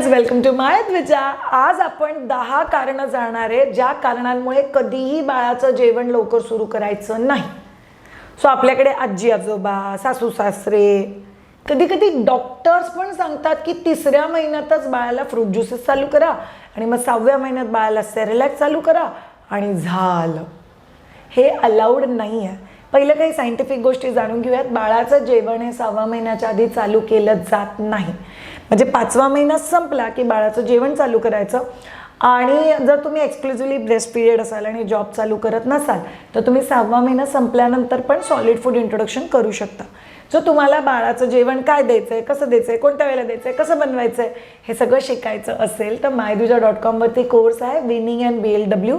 Friends welcome to my Dwija आज आपण दहा कारणं जाणार आहे ज्या कारणांमुळे कधीही बाळाचं जेवण लवकर सुरू करायचं नाही. सो आपल्याकडे आजी आजोबा सासू सासरे कधी कधी डॉक्टर्स पण सांगतात की तिसऱ्या महिन्यातच बाळाला फ्रूट ज्युसेस चालू करा आणि मग सहाव्या महिन्यात बाळाला सेरेलॅक चालू करा आणि झालं. हे अलाउड नाही आहे. पहिलं काही सायंटिफिक गोष्टी जाणून घेऊयात. बाळाचं जेवण हे सहाव्या महिन्याच्या आधी चालू केलं जात नाही. म्हणजे पाचवा महिना संपला की बाळाचं जेवण चालू करायचं. आणि जर तुम्ही एक्सक्लुझिव्हली ब्रेस्ट पिरियड असाल आणि जॉब चालू करत नसाल तर तुम्ही सहावा महिना संपल्यानंतर पण सॉलिड फूड इंट्रोडक्शन करू शकता. सो तुम्हाला बाळाचं जेवण काय द्यायचं आहे कसं द्यायचं आहे कोणत्या वेळेला द्यायचं आहे कसं बनवायचं आहे हे सगळं शिकायचं असेल तर मायदुजा डॉट कॉमवरती कोर्स आहे weaning and B L W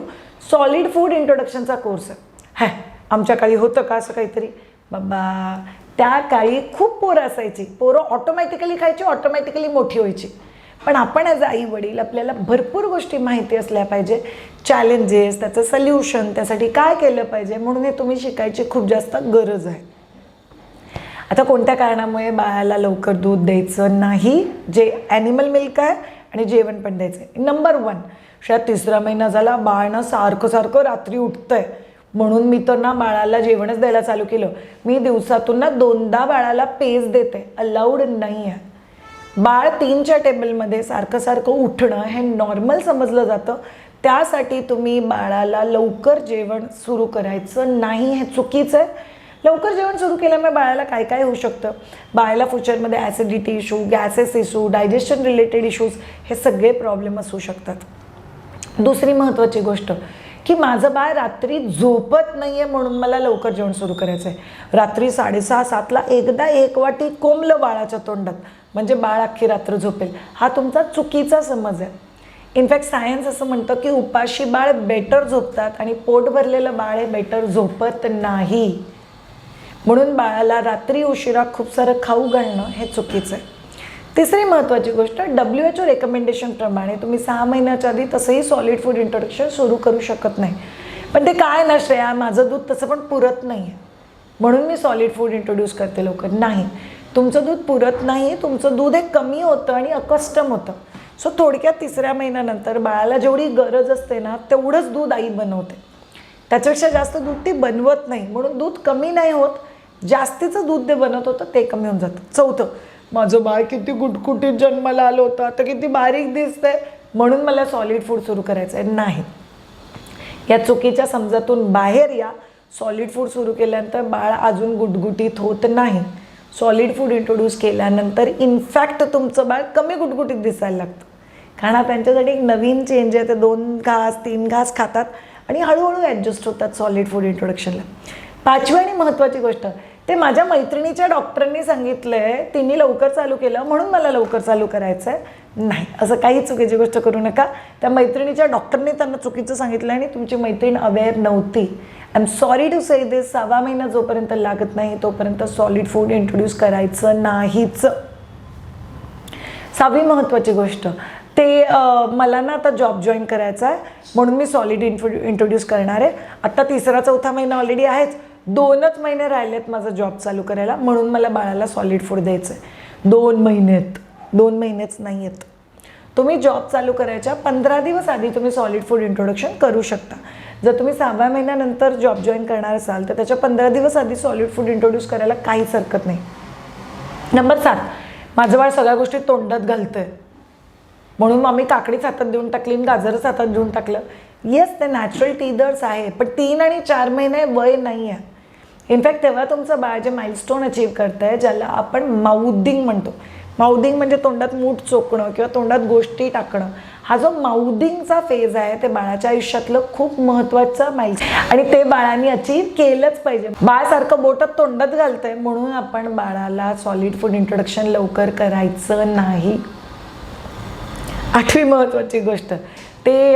solid food इंट्रोडक्शनचा course आहे. हॅ आमच्या काळी होतं का असं काहीतरी? बाबा त्या काळी खूप पोरं असायची. पोरं ऑटोमॅटिकली खायची ऑटोमॅटिकली मोठी व्हायची. पण आपण ॲज आई वडील आपल्याला भरपूर गोष्टी माहिती असल्या पाहिजे. चॅलेंजेस त्याचं सल्युशन त्यासाठी काय केलं पाहिजे म्हणून हे तुम्ही शिकायची खूप जास्त गरज आहे. आता कोणत्या कारणामुळे बाळाला लवकर दूध द्यायचं नाही? जे ॲनिमल मिल्क आहे आणि जेवण पण द्यायचं आहे. नंबर वन शायद तिसरा महिना झाला बाळनं सारखं सारखं रात्री उठतंय. म्हणून मी तर ना बाळाला जेवणच द्यायला चालू केलं. मी दिवसातून ना दोनदा बाळाला पेज देते. अलाउड नाही आहे. बाळ तीनच्या टेबलमध्ये सारखं सारखं उठणं हे नॉर्मल समजलं जातं. त्यासाठी तुम्ही बाळाला लवकर जेवण सुरू करायचं नाही हे चुकीचं आहे. लवकर जेवण सुरू केल्यामुळे बाळाला काय काय होऊ शकतं? बाळाला फ्युचरमध्ये acidity issue gases issue digestion related issues हे सगळे प्रॉब्लेम असू शकतात. दुसरी महत्त्वाची गोष्ट की माझं बाळ रात्री झोपत नाही आहे म्हणून मला लवकर जेवण सुरू करायचं आहे रात्री साडेसहा सातला एकदा एक वाटी कोंबलं बाळाच्या तोंडात. म्हणजे बाळ अख्खी रात्र झोपेल. हा तुमचा चुकीचा समज आहे. इनफॅक्ट सायन्स असं म्हणतं की उपाशी बाळ बेटर झोपतात आणि पोट भरलेलं बाळ हे बेटर झोपत नाही. म्हणून बाळाला रात्री उशिरा खूप सारं खाऊ घालणं हे चुकीचं आहे. तिसरी महत्त्वाची गोष्ट डब्ल्यू एच ओ रेकमेंडेशनप्रमाणे तुम्ही सहा महिन्याच्या आधी तसंही सॉलिड फूड इंट्रोडक्शन सुरू करू शकत नाही. पण ते काय ना श्रेया माझं दूध तसं पण पुरत नाही. आहे म्हणून मी सॉलिड फूड इंट्रोड्यूस करते लवकर. नाही. तुमचं दूध पुरत नाही तुमचं दूध हे कमी होतं आणि अकस्टम होतं. सो थोडक्यात तिसऱ्या महिन्यानंतर बाळाला जेवढी गरज असते ना तेवढंच दूध आई बनवते. त्याच्यापेक्षा जास्त दूध ती बनवत नाही. म्हणून दूध कमी नाही होत. जास्तीचं दूध ते बनवत होतं ते कमी होऊन जातं. चौथं माझं बाळ किती गुटकुटीत जन्माला आलं होतं आता किती बारीक दिसतंय. म्हणून मला सॉलिड फूड सुरू करायचं आहे नाही. या चुकीच्या समजातून बाहेर या. सॉलिड फूड सुरू केल्यानंतर बाळ अजून गुटगुटीत होत नाही. सॉलिड फूड इंट्रोड्यूस केल्यानंतर इनफॅक्ट तुमचं बाळ कमी गुटगुटीत दिसायला लागतं. कारण त्यांच्यासाठी एक नवीन चेंज आहे. ते दोन घास तीन घास खातात आणि हळूहळू ॲडजस्ट होतात सॉलिड फूड इंट्रोडक्शनला पाचवी आणि महत्त्वाची गोष्ट ते माझ्या मैत्रिणीच्या डॉक्टरांनी सांगितलं आहे तिने लवकर चालू केलं म्हणून मला लवकर चालू करायचं आहे नाही असं काही चुकीची गोष्ट करू नका. त्या मैत्रिणीच्या डॉक्टरने त्यांना चुकीचं सांगितलं आणि तुमची मैत्रीण अवेअर नव्हती. I am sorry to say this सहावा महिना जोपर्यंत लागत नाही तोपर्यंत सॉलिड फूड इंट्रोड्यूस करायचं नाहीच. सहावी महत्त्वाची गोष्ट ते मला ना आता जॉब जॉईन करायचा आहे म्हणून मी सॉलिड इंट्रो इंट्रोड्यूस करणार आहे. आत्ता तिसरा चौथा महिना ऑलरेडी आहेच. दोनच महिने राहिलेत माझा जॉब चालू करायला म्हणून मला बाळाला सॉलिड फूड द्यायचं आहे दोन महिनेत दोन महिनेच नाही आहेत तुम्ही जॉब चालू करायच्या पंधरा दिवस आधी तुम्ही सॉलिड फूड इंट्रोडक्शन करू शकता. जर तुम्ही सहाव्या महिन्यानंतर जॉब जॉईन करणार असाल तर त्याच्या पंधरा दिवस आधी सॉलिड फूड इंट्रोड्यूस करायला काहीच हरकत नाही. नंबर सात माझं बाळ सगळ्या गोष्टी तोंडात घालतंय. म्हणून आम्ही काकडीच हातात देऊन टाकली आणि गाजरच हातात देऊन टाकलं. येस ते नॅचरल टीदर्स आहे पण तीन आणि चार महिने वय नाही आहे इनफॅक्ट तेव्हा तुमचं बाळ जे माइलस्टोन अचीव करतं आहे ज्याला आपण माउदिंग म्हणतो. माउदिंग म्हणजे तोंडात मूठ चोकणं किंवा तोंडात गोष्टी टाकणं. हा जो माउदिंगचा फेज आहे ते बाळाच्या आयुष्यातलं खूप महत्त्वाचं माईल आणि ते बाळाने अचीव केलंच पाहिजे. बाळासारखं बोटात तोंडात घालतंय म्हणून आपण बाळाला सॉलिड फूड इंट्रोडक्शन लवकर करायचं नाही. आठवी महत्त्वाची गोष्ट. ते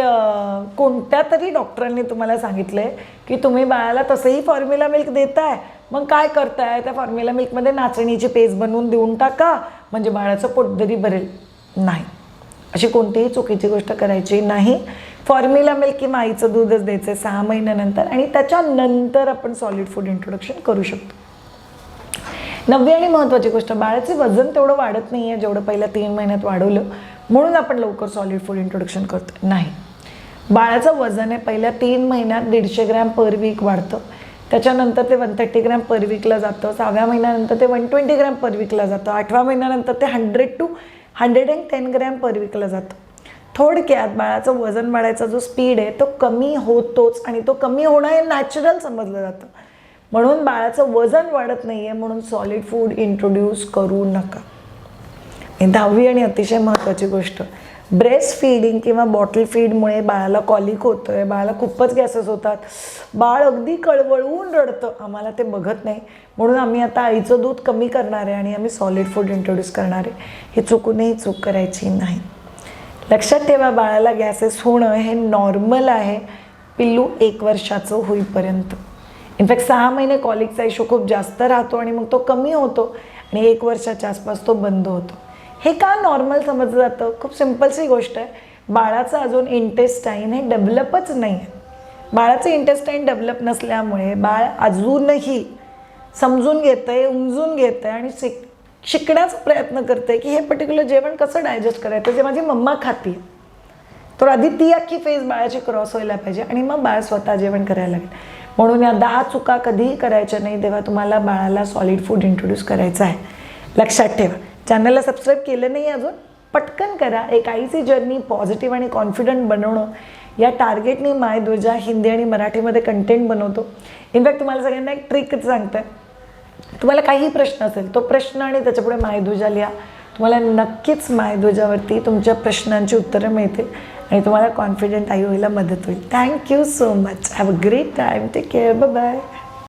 कोणत्या तरी डॉक्टरांनी तुम्हाला सांगितलं आहे की तुम्ही बाळाला तसंही फॉर्म्युला मिल्क देताय मग काय करताय? त्या फॉर्म्युला मिल्कमध्ये नाचणीची पेज बनवून देऊन टाका. म्हणजे बाळाचं पोट जरी भरेल नाही. अशी कोणतीही चुकीची गोष्ट करायची नाही. फॉर्म्युला मिल्क किंवा आईचं दूधच द्यायचं आहे सहा महिन्यानंतर आणि त्याच्यानंतर आपण सॉलिड फूड इंट्रोडक्शन करू शकतो. नववी आणि महत्त्वाची गोष्ट बाळाचे वजन तेवढं वाढत नाही आहे जेवढं पहिल्या तीन महिन्यात वाढवलं. म्हणून आपण लवकर सॉलिड फूड इंट्रोडक्शन करतो नाही. बाळाचं वजन आहे पहिल्या तीन महिन्यात दीडशे ग्रॅम पर वीक वाढतं. त्याच्यानंतर ते वन थर्टी ग्रॅम पर वीकला जातं. सहाव्या महिन्यानंतर ते वन ट्वेंटी ग्रॅम पर वीकला जातं. आठव्या महिन्यानंतर ते hundred two hundred and ten gram per वीकला जातं. थोडक्यात बाळाचं वजन वाढायचा जो स्पीड आहे तो कमी होतोच आणि तो कमी होणं हे नॅचरल समजलं जातं. म्हणून बाळाचं वजन वाढत नाही आहे म्हणून सॉलिड फूड इंट्रोड्यूस करू नका. हे दहावी आणि अतिशय महत्त्वाची गोष्ट. ब्रेस्ट फीडिंग किंवा बॉटल फीडमुळे बाळाला कॉलिक होतं आहे बाळाला खूपच गॅसेस होतात. बाळ अगदी कळवळून रडतं. आम्हाला ते बघत नाही. म्हणून आम्ही आता आईचं दूध कमी करणार आहे आणि आम्ही सॉलिड फूड इंट्रोड्यूस करणार आहे. हे चुकूनही चूक करायची नाही. लक्षात ठेवा बाळाला गॅसेस होणं हे नॉर्मल आहे. पिल्लू एक वर्षाचं होईपर्यंत. इनफॅक्ट सहा महिने कॉलिकचा इशू खूप जास्त राहतो आणि मग तो कमी होतो आणि एक वर्षाच्या आसपास तो बंद होतो. हे का नॉर्मल समजलं जातं? खूप सिम्पलशी गोष्ट आहे. बाळाचं अजून इंटेस्टाईन हे डेव्हलपच नाही आहे. बाळाचं इंटेस्टाईन डेव्हलप नसल्यामुळे बाळ अजूनही समजून घेतं आहे उमजून घेतं आहे आणि शिक शिकण्याचा प्रयत्न करते की हे पर्टिक्युलर जेवण कसं डायजेस्ट करायचं? जे माझी मम्मा खाती. तर आधी ती अख्खी फेज बाळाची क्रॉस व्हायला पाहिजे आणि मग बाळ स्वतः जेवण करायला लागेल. म्हणून या दहा चुका कधीही करायच्या नाही तेव्हा तुम्हाला बाळाला सॉलिड फूड इंट्रोड्यूस करायचं आहे. लक्षात ठेवा. चॅनलला सबस्क्राईब केलं नाही अजून पटकन करा. एक आईची जर्नी पॉझिटिव्ह आणि कॉन्फिडंट बनवणं. या टार्गेटने माय दुर्जा हिंदी आणि मराठीमध्ये कंटेंट बनवतो. इनफॅक्ट तुम्हाला सगळ्यांना एक ट्रिक सांगते. तुम्हाला काही प्रश्न असेल तो प्रश्न आणि त्याच्यापुढे मायध्वजा लिहा. तुम्हाला नक्कीच मायध्वजावरती तुमच्या प्रश्नांची उत्तरं मिळतील. आणि तुम्हाला कॉन्फिडंट आई व्हायला मदत होईल. Thank you so much have a great time take care bye